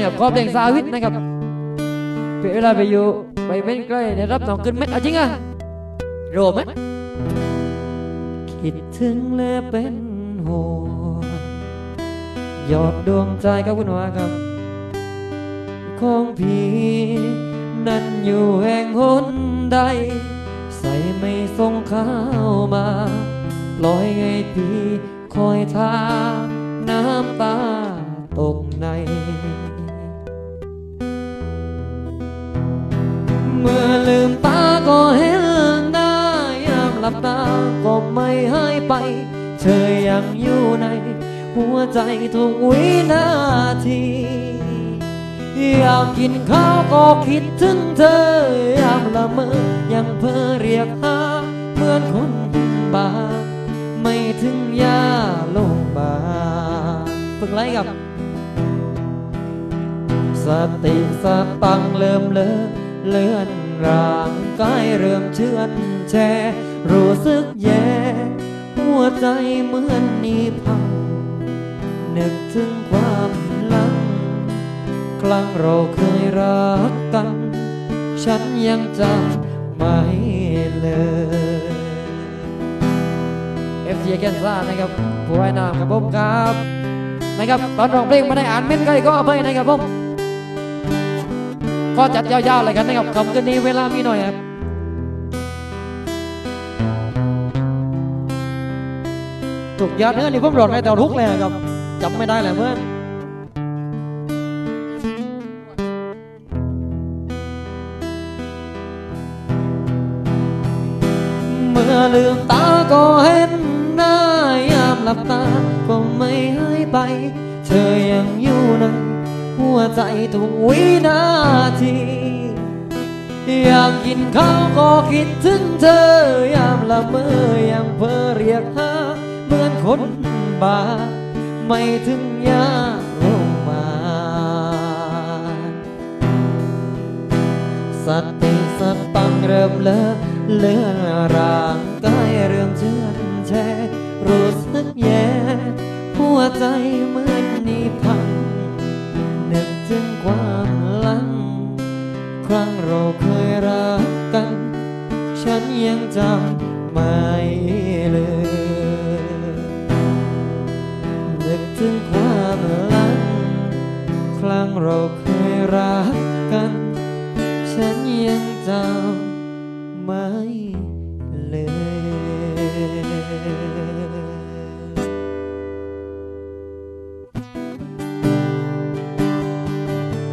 นะครับขอเพลงสาวิทนะครับเวลาไปอยู่ไปเป็นใกล้ได้รับน้องขึ้นเม็ดเอาจริงอะโรไหมคิดถึงและเป็นห่วงยอดดวงใจครับคุณว่าครับ ของพี่นั้นอยู่แห่งหนใด ใส่ไม่ส่งข้าวมา ปล่อยให้พี่คอยทาน้ ลืมตาก็เห็นหน้ายามหลับตาก็ไม่หายไป เธอยังอยู่ใน หัวใจทุกวินาทีอยากกินข้าวก็คิดถึงเธอยามละเมอยังเพ้อเรียกหาเหมือนคนบาไม่ถึงยาลงบาฝึกไรกับ สติสตังเริ่มเลอะเลือน ร่างกายเริ่มเชื่อนแช่รู้สึกแย่ หัวใจเหมือนนี้พัง นึกถึงความหลัง ครั้งเราเคยรักกัน ฉันยังจำไม่เลยเอฟซีแกนซ่านะครับผู้ว่ายน้ำครับผมครับนะครับตอนร้องเพลงม่ได้อ่านเม้นต์ก็ก็อภัยนะครับผม ก็จัดยาวๆเลยกันนะครับคำคืนนี้เวลามีหน่อยครับถูกยาเนื้อนี่ผมร้องในแต่ทุกเลยครับจำไม่ได้เลยเพื่อนเมื่อลืมตาก็ วใจทุกวินาที อยากกินข้าวก็คิดถึงเธอยามละเมอยังเพ้อเรียกหาเหมือนคนบาไม่ถึงยาโรงพยาบาสติสตังเริ่มเลอะเลือนรา ครั้งเราเคยรักกัน ฉันยังจำไม่เลยนึกถึงความหลังครั้งเราเคยรักกัน ฉันยังจำ